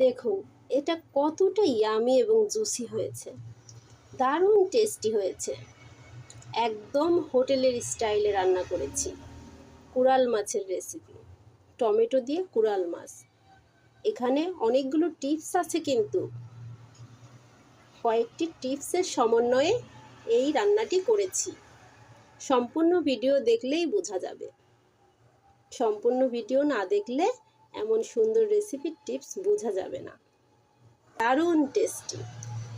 দেখুন এটা কতটা ইয়ামি এবং জুসি হয়েছে। দারুণ টেস্টি হয়েছে। একদম হোটেলের স্টাইলে রান্না করেছি। কুড়াল মাছের রেসিপি টমেটো দিয়ে কুড়াল মাছ। এখানে অনেকগুলো টিপস আছে কিন্তু। কয়েকটি টিপসের সমন্বয়ে এই রান্নাটি করেছি। সম্পূর্ণ ভিডিও দেখলেই বোঝা যাবে। সম্পূর্ণ ভিডিও না দেখলে এমন সুন্দর রেসিপির টিপস বোঝা যাবে না। দারুণ টেস্টি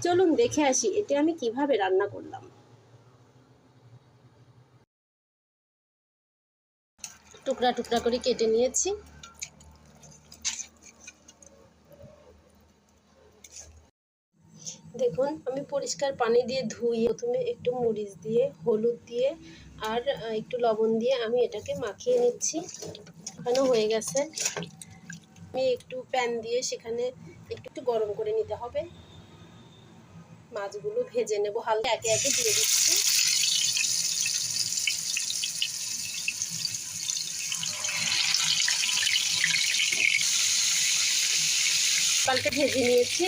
চলুন দেখে আসি এটা আমি কীভাবে রান্না করলাম। টুকরা টুকরা করে কেটে নিয়েছি। দেখুন, আমি পরিষ্কার পানি দিয়ে ধুয়ে প্রথমে একটু মরিচ দিয়ে, হলুদ দিয়ে, আর একটু লবণ দিয়ে আমি এটাকে মাখিয়ে নিচ্ছি। এখানে হয়ে গেছে। আমি একটু প্যান দিয়ে সেখানে একটু একটু গরম করে নিতে হবে। মাছগুলো ভেজে নেব হালকা একে একে দিয়ে দিচ্ছি। পাল্টে ভেজে নিয়েছি।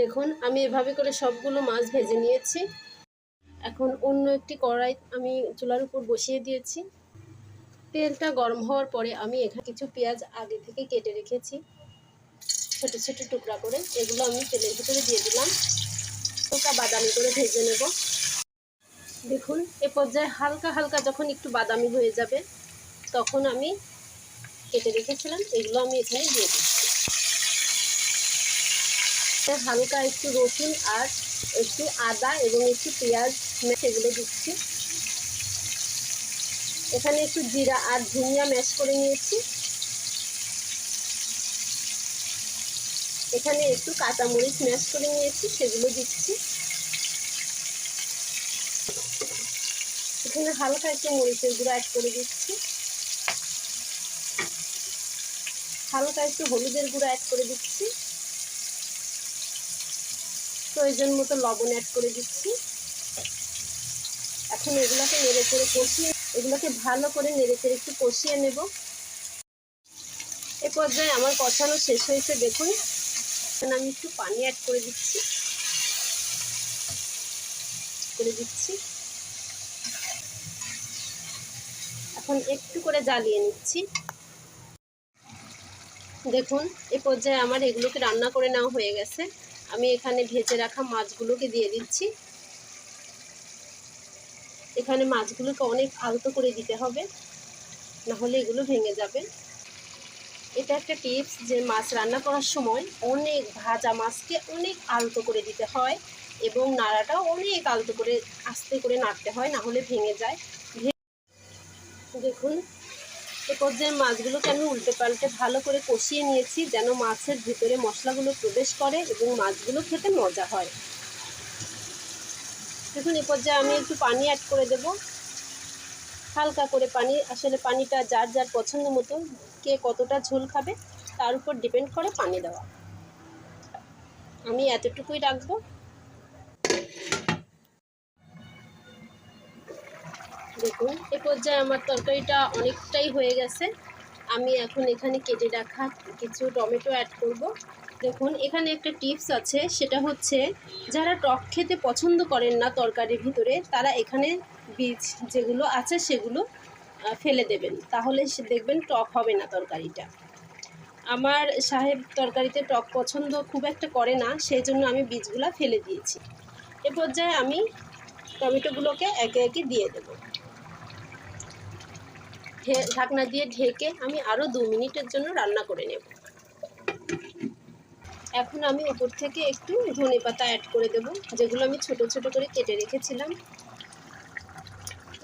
দেখুন, আমি এভাবে করে সবগুলো মাছ ভেজে নিয়েছি। এখন অন্য একটি কড়াই আমি চুলার উপর বসিয়ে দিয়েছি। তেলটা গরম হওয়ার পরে আমি এখানে কিছু পেঁয়াজ আগে থেকে কেটে রেখেছি। ছোটো ছোটো টুকরা করে। এগুলো আমি তেলের ভিতরে দিয়ে দিলাম। হালকা বাদামি করে ভেজে নেব। দেখুন, এ পর্যায়ে হালকা হালকা যখন একটু বাদামি হয়ে যাবে, তখন আমি কেটে রেখেছিলাম। এগুলো আমি এখানে দিয়ে দিচ্ছি। হালকা একটু রসুন আর একটু আদা এবং একটু পেঁয়াজ সেগুলো দিচ্ছি। এখানে একটু জিরা আর ধনিয়া ম্যাশ করে নিয়েছি। এখানে একটু কাঁচামরিচ ম্যাশ করে নিয়েছি, সেগুলো দিচ্ছি। এখানে হালকা একটু মরিচের গুঁড়ো অ্যাড করে দিচ্ছি। হালকা একটু হলুদের গুঁড়ো অ্যাড করে দিচ্ছি। প্রয়োজন মতো লবণ অ্যাড করে দিচ্ছি। এখন এগুলোকে নেড়ে করে কষিয়ে এগুলোকে ভালো করে নেড়ে চেড়ে একটু কষিয়ে নেব। এ পর্যায়ে আমার কষানো শেষ হয়েছে, দেখুন। এখন আমি একটু পানি অ্যাড করে দিচ্ছি। করে দিচ্ছি। এখন একটু করে জ্বালিয়ে নিচ্ছি। দেখুন, এ পর্যায়ে আমার এগুলোকে রান্না করে নেওয়া হয়ে গেছে। আমি এখানে ভেজে রাখা মাছগুলোকে দিয়ে দিচ্ছি। এখানে মাছগুলোকে অনেক আলতো করে দিতে হবে না হলে এগুলো ভেঙে যাবে। এটা একটা টিপস যে মাছ রান্না করার সময় অনেক ভাজা মাছকে অনেক আলতো করে দিতে হয় এবং নাড়াটাও অনেক আলতো করে, আস্তে করে নাড়তে হয় না হলে ভেঙে যায়। দেখুন, এ পর্যায়ে মাছগুলোকে আমি উল্টে পাল্টে ভালো করে কষিয়ে নিয়েছি যেন মাছের ভিতরে মশলাগুলো প্রবেশ করে এবং মাছগুলো খেতে মজা হয়। দেখুন, এ পর্যায়ে আমি একটু পানি অ্যাড করে দেব। হালকা করে পানি, আসলে পানিটা যার যার পছন্দ মতো, কে কতটা ঝোল খাবে, তার উপর ডিপেন্ড করে পানি দেওয়া। আমি এতটুকুই রাখব। দেখুন, এ পর্যায়ে আমার তরকারিটা অনেকটাই হয়ে গেছে। আমি এখন এখানে কেটে রাখা কিছু টমেটো অ্যাড করব। দেখুন, এখানে একটা টিপস আছে, সেটা হচ্ছে যারা টক খেতে পছন্দ করেন না তরকারির ভিতরে, তারা এখানে বীজ যেগুলো আছে সেগুলো ফেলে দেবেন। তাহলে দেখবেন টক হবে না তরকারিটা। আমার সাহেব তরকারিতে টক পছন্দ খুব একটা করে না, সেই জন্য আমি বীজগুলো ফেলে দিয়েছি। এ পর্যায়ে আমি টমেটোগুলোকে একে একে দিয়ে দেবো। ঢাকনা দিয়ে ঢেকে আমি আরও দু মিনিটের জন্য রান্না করে নেব। এখন আমি উপর থেকে একটু ধনে পাতা অ্যাড করে দেব, যেগুলো আমি ছোট ছোট করে কেটে রেখেছিলাম।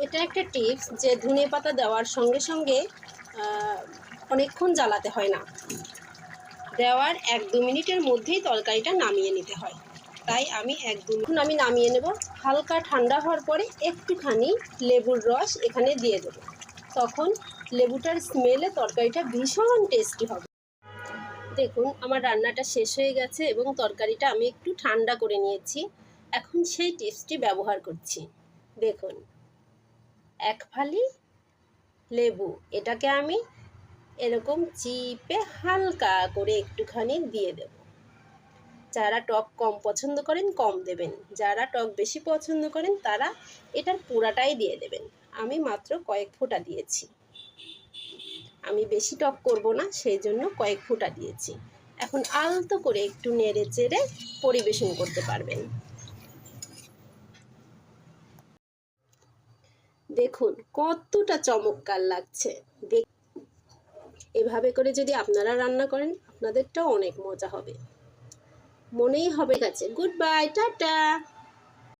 এটা একটা টিপস যে ধনে পাতা দেওয়ার সঙ্গে সঙ্গে অনেকক্ষণ জ্বালাতে হয় না। দেওয়ার এক দু মিনিটের মধ্যেই তরকারিটা নামিয়ে নিতে হয়। তাই আমি এক দু মিনিট আমি নামিয়ে নেব। হালকা ঠান্ডা হওয়ার পরে একটুখানি লেবুর রস এখানে দিয়ে দেবো। তখন লেবুটার স্মেলে তরকারিটা ভীষণ টেস্টি হবে। দেখুন, আমার রান্নাটা শেষ হয়ে গেছে এবং তরকারিটা আমি একটু ঠান্ডা করে নিয়েছি। এখন সেই টিপসটি ব্যবহার করছি। দেখুন, এক ফালি লেবু, এটাকে আমি এরকম চিপে হালকা করে একটুখানি দিয়ে দেব। যারা টক কম পছন্দ করেন, কম দেবেন। যারা টক বেশি পছন্দ করেন, তারা এটার পুরাটাই দিয়ে দেবেন। আমি মাত্র কয়েক ফোঁটা দিয়েছি। আমি বেশি টক করব না, সেই জন্য কয়েক ফোঁটা দিয়েছি। এখন আলতো করে একটু নেড়ে চেড়ে পরিবেশন করতে পারবেন। দেখুন, কতটা চমৎকার লাগছে। এভাবে করে যদি আপনারা রান্না করেন, আপনাদেরটাও অনেক মজা হবে। মনেই হবে কাছে গুড বাই, টাটা।